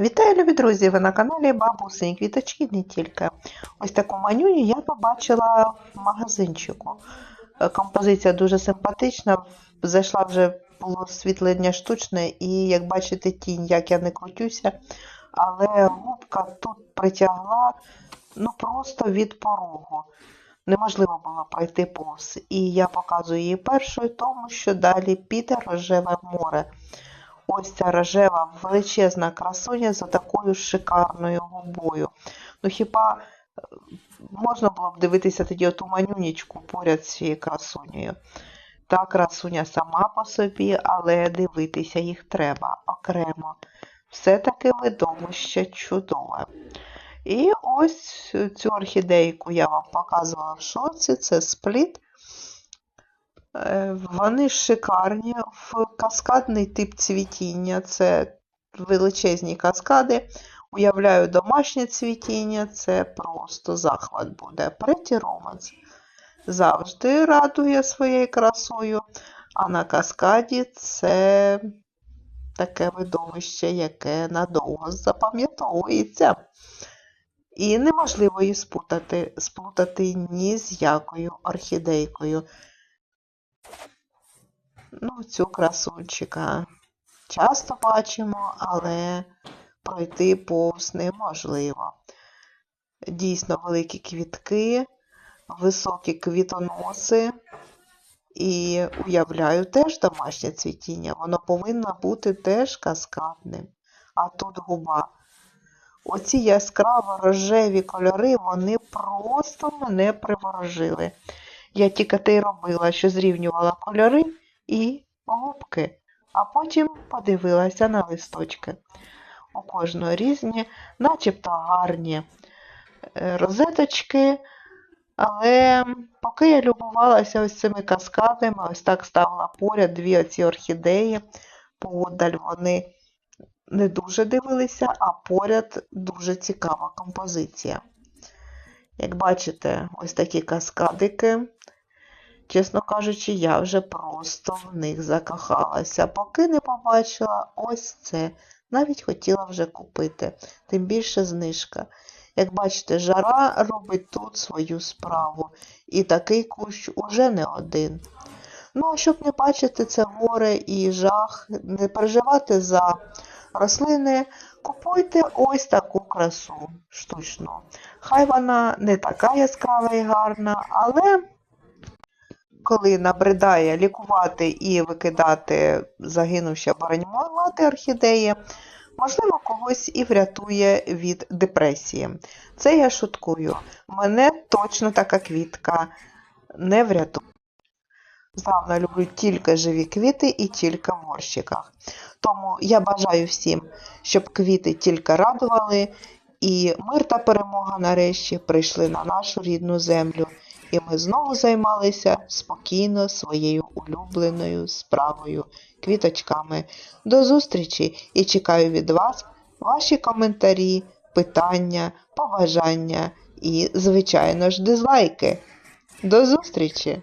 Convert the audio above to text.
Вітаю, любі друзі! Ви на каналі Бабусині Квіточки не тільки. Ось таку манюню я побачила в магазинчику. Е, Композиція дуже симпатична. Зайшла вже було освітлення штучне, і як бачите, тінь, як я не крутюся, але губка тут притягла ну просто від порогу. Неможливо було пройти повз. І я показую її першою, тому що далі піде рожеве море. Ось ця рожева величезна красуня за такою шикарною губою. Ну хіба е, можна було б дивитися тоді оту манюнічку поряд з цією красунею? Та красуня сама по собі, але дивитися їх треба окремо. Все-таки видовище чудове. І ось цю орхідейку я вам показувала в шоці, це спліт. Е, Вони шикарні в каскадний тип цвітіння. Це величезні каскади. Уявляю, домашнє цвітіння це просто захват буде. Преті Романс завжди радує своєю красою, а на каскаді це таке видовище, яке надовго запам'ятовується. І неможливо її спутати, сплутати ні з якою орхідейкою. Ну, цю красунчика часто бачимо, але пройти повз неможливо. Дійсно великі квітки, високі квітоноси. І уявляю теж домашнє цвітіння. Воно повинно бути теж каскадним. А тут губа. Оці яскраво рожеві кольори, вони просто мене приворожили. Я тільки те й робила, що зрівнювала кольори і губки, а потім подивилася на листочки. У кожної різні, начебто гарні е, розеточки, але поки я любувалася ось цими каскадами, ось так ставила поряд дві оці орхідеї, поодаль вони не дуже дивилися, а поряд дуже цікава композиція. Як бачите, ось такі каскадики. Чесно кажучи, я вже просто в них закохалася. Поки не побачила ось це. Навіть хотіла вже купити, тим більше знижка. Як бачите, жара робить тут свою справу. І такий кущ уже не один. Ну, а щоб не бачити це горе і жах, не переживати за рослини, купуйте ось таку красу штучну. Хай вона не така яскрава і гарна, але коли набридає лікувати і викидати загинувші або реанімувати орхідеї, можливо, когось і врятує від депресії. Це я шуткую. Мене точно така квітка не врятує. Здавна люблю тільки живі квіти і тільки в горщиках. Тому я бажаю всім, щоб квіти тільки радували, і мир та перемога нарешті прийшли на нашу рідну землю, і ми знову займалися спокійно своєю улюбленою справою квіточками. До зустрічі і чекаю від вас ваші коментарі, питання, побажання і, звичайно ж, дизлайки. До зустрічі!